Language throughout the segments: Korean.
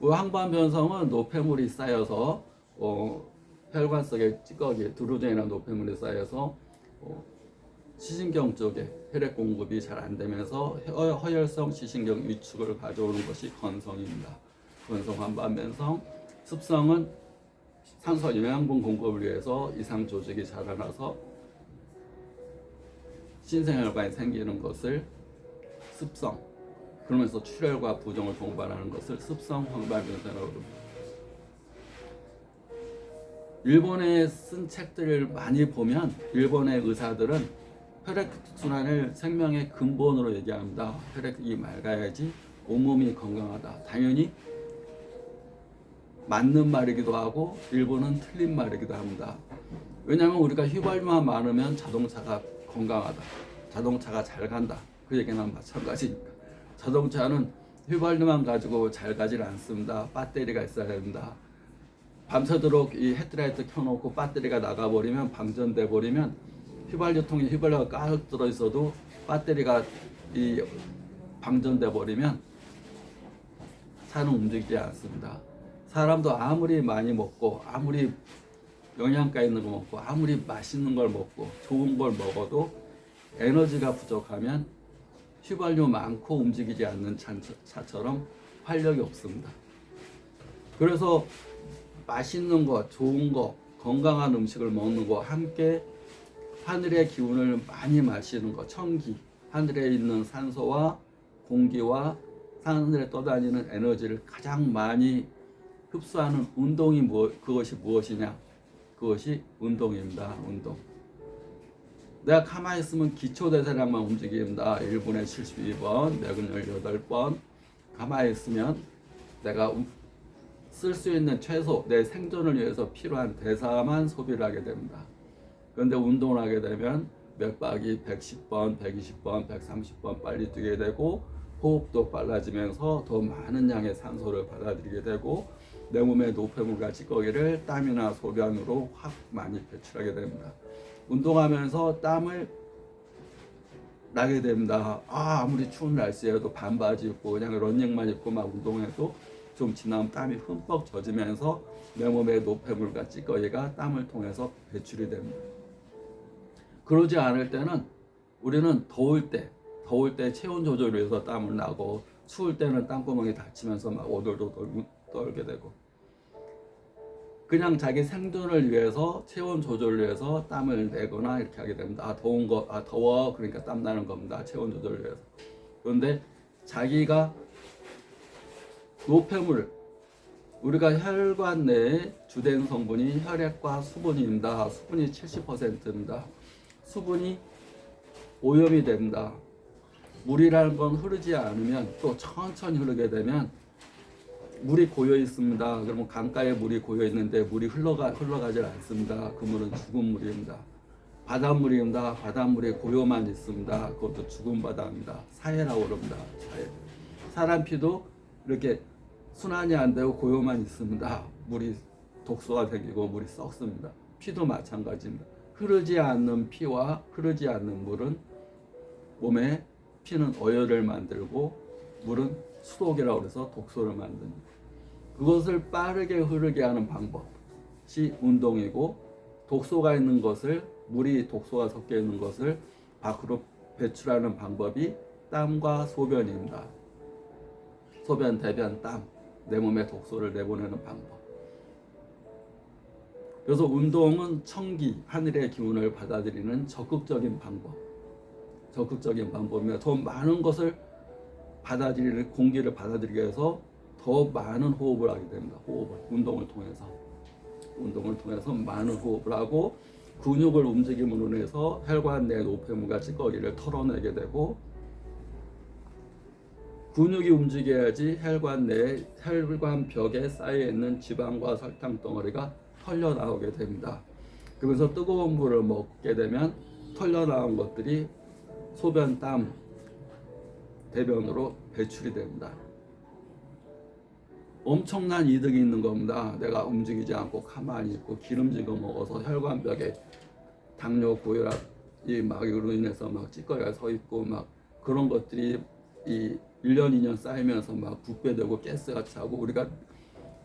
그 항반 변성은 노폐물이 쌓여서 어, 혈관 속에 찌꺼기, 드루젠이나 노폐물이 쌓여서 어, 시신경 쪽에 혈액 공급이 잘 안 되면서 허, 허혈성 시신경 위축을 가져오는 것이 건성입니다. 건성 항반 변성, 습성은 산소 영양분 공급을 위해서 이상 조직이 자라나서 신생혈관이 생기는 것을 습성 그러면서 출혈과 부종을 동반하는 것을 습성 황반변성이라고 합니다. 일본에 쓴 책들을 많이 보면 일본의 의사들은 혈액 순환을 생명의 근본으로 얘기합니다. 혈액이 맑아야지 온몸이 건강하다. 당연히 맞는 말이기도 하고 일본은 틀린 말이기도 합니다. 왜냐하면 우리가 휘발유만 많으면 자동차가 건강하다. 자동차가 잘 간다. 그 얘기는 마찬가지니까. 자동차는 휘발유만 가지고 잘 가질 않습니다. 배터리가 있어야 됩니다. 밤새도록 이 헤드라이트 켜놓고 배터리가 나가버리면 방전돼 버리면 휘발유통에 휘발유가 가득 들어 있어도 배터리가 이 방전돼 버리면 차는 움직이지 않습니다. 사람도 아무리 많이 먹고 아무리 영양가 있는 거 먹고 아무리 맛있는 걸 먹고 좋은 걸 먹어도 에너지가 부족하면 휘발유 많고 움직이지 않는 차처럼 활력이 없습니다. 그래서 맛있는 거, 좋은 거, 건강한 음식을 먹는 거 함께 하늘의 기운을 많이 마시는 거, 천기, 하늘에 있는 산소와 공기와 하늘에 떠다니는 에너지를 가장 많이 흡수하는 운동이 뭐, 그것이 무엇이냐? 그것이 운동입니다. 운동. 내가 가만히 있으면 기초대사량만 움직입니다. 1분에 72번, 맥은 18번. 가만히 있으면 내가 쓸 수 있는 최소 내 생존을 위해서 필요한 대사만 소비를 하게 됩니다. 그런데 운동을 하게 되면 맥박이 110번, 120번, 130번 빨리 뛰게 되고 호흡도 빨라지면서 더 많은 양의 산소를 받아들이게 되고 내 몸의 노폐물과 찌꺼기를 땀이나 소변으로 확 많이 배출하게 됩니다. 운동하면서 땀을 나게 됩니다. 아, 아무리 추운 날씨에도 반바지 입고 그냥 런닝만 입고 막 운동해도 좀 지나면 땀이 흠뻑 젖으면서 내 몸의 노폐물과 찌꺼기가 땀을 통해서 배출이 됩니다. 그러지 않을 때는 우리는 더울 때, 더울 때 체온 조절을 위해서 땀을 나고 추울 때는 땀구멍이 닫히면서 막 오돌오돌 떨게 되고 그냥 자기 생존을 위해서 체온 조절을 위해서 땀을 내거나 이렇게 하게 됩니다. 아 더운 거, 아 더워 그러니까 땀 나는 겁니다. 체온 조절을 위해서. 그런데 자기가 노폐물 우리가 혈관 내에 주된 성분이 혈액과 수분입니다. 수분이 70%입니다. 수분이 오염이 됩니다. 물이라는 건 흐르지 않으면 또 천천히 흐르게 되면 물이 고여 있습니다. 그러면 강가에 물이 고여 있는데 물이 흘러가 흘러가질 않습니다. 그 물은 죽은 물입니다. 바닷물입니다. 바닷물에 고요만 있습니다. 그것도 죽은 바다입니다. 사해라고 그럽니다. 사해. 사람 피도 이렇게 순환이 안 되고 고요만 있습니다. 물이 독소가 생기고 물이 썩습니다. 피도 마찬가지입니다. 흐르지 않는 피와 흐르지 않는 물은 몸에 피는 어혈을 만들고 물은 수독이라고 해서 독소를 만듭니다. 그것을 빠르게 흐르게 하는 방법이 운동이고 독소가 있는 것을 물이 독소가 섞여 있는 것을 밖으로 배출하는 방법이 땀과 소변입니다. 소변, 대변, 땀, 내 몸에 독소를 내보내는 방법. 그래서 운동은 청기, 하늘의 기운을 받아들이는 적극적인 방법. 적극적인 방법이며 더 많은 것을 받아들이는 공기를 받아들이기 위해서 더 많은 호흡을 하게 됩니다. 호흡을 운동을 통해서 운동을 통해서 많은 호흡을 하고 근육을 움직임으로 인해서 혈관 내 노폐물과 찌꺼기를 털어내게 되고 근육이 움직여야지 혈관 내 혈관 벽에 쌓여 있는 지방과 설탕 덩어리가 털려 나오게 됩니다. 그러면서 뜨거운 물을 먹게 되면 털려 나온 것들이 소변, 땀, 대변으로 배출이 됩니다. 엄청난 이득이 있는 겁니다. 내가 움직이지 않고 가만히 있고 기름진 거 먹어서 혈관벽에 당뇨, 고혈압 이 막으로 인해서 막 찌꺼기가 서 있고 막 그런 것들이 이 1년 2년 쌓이면서 막 붓배되고 가스가 차고 우리가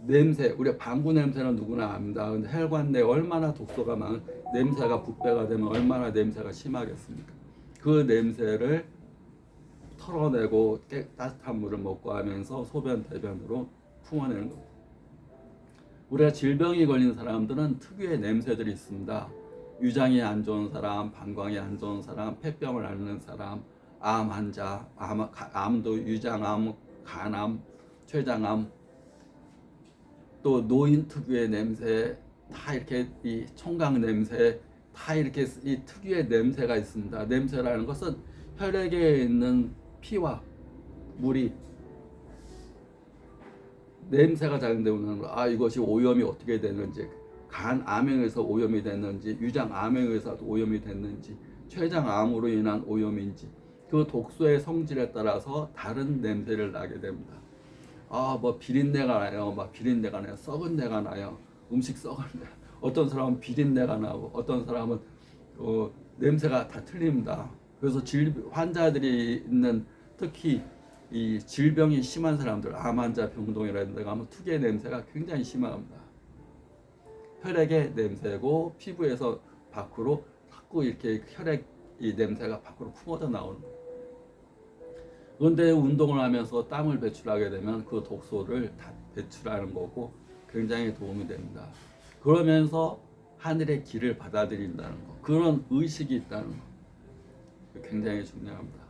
냄새, 우리가 방구 냄새는 누구나 압니다. 근데 혈관 내 얼마나 독소가 많은 냄새가 붓배가 되면 얼마나 냄새가 심하겠습니까? 그 냄새를 털어내고 깨, 따뜻한 물을 먹고 하면서 소변 대변으로 품어내는 겁니다. 우리가 질병이 걸린 사람들은 특유의 냄새들이 있습니다. 유장이 안 좋은 사람, 방광이 안 좋은 사람, 폐병을 앓는 사람, 암 환자, 암, 가- 암도 유장암, 간암, 췌장암, 또 노인 특유의 냄새, 다 이렇게 이 총각 냄새, 다 이렇게 이 특유의 냄새가 있습니다. 냄새라는 것은 혈액에 있는 피와 물이 냄새가 작용되면 아 이것이 오염이 어떻게 되는지 간 의해서 오염이 됐는지 유장 의해서 오염이 됐는지 췌장 암으로 인한 오염인지 그 독소의 성질에 따라서 다른 냄새를 나게 됩니다. 아 뭐 비린내가 나요, 막 비린내가 나요, 썩은 내가 나요, 음식 썩은 내. 어떤 사람은 비린내가 나고 어떤 사람은 어, 냄새가 다 틀립니다. 그래서 질 환자들이 있는 특히 이 질병이 심한 사람들, 암 환자 병동이라는 데 가면 특유의 냄새가 굉장히 심합니다. 혈액의 냄새고 피부에서 밖으로 자꾸 이렇게 혈액 이 냄새가 밖으로 품어져 나오는 거예요. 그런데 운동을 하면서 땀을 배출하게 되면 그 독소를 다 배출하는 거고 굉장히 도움이 됩니다. 그러면서 하늘의 길을 받아들인다는 거, 그런 의식이 있다는 거, 굉장히 중요합니다.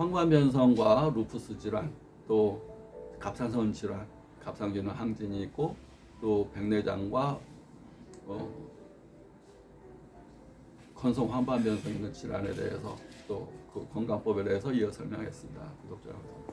황관변성과 루푸스 질환, 또 갑상선 질환, 갑상균은 항진이 있고 또 백내장과 어, 건성 황반변성 있는 질환에 대해서 또 그 건강법에 대해서 이어 설명했습니다. 구독자 여러분.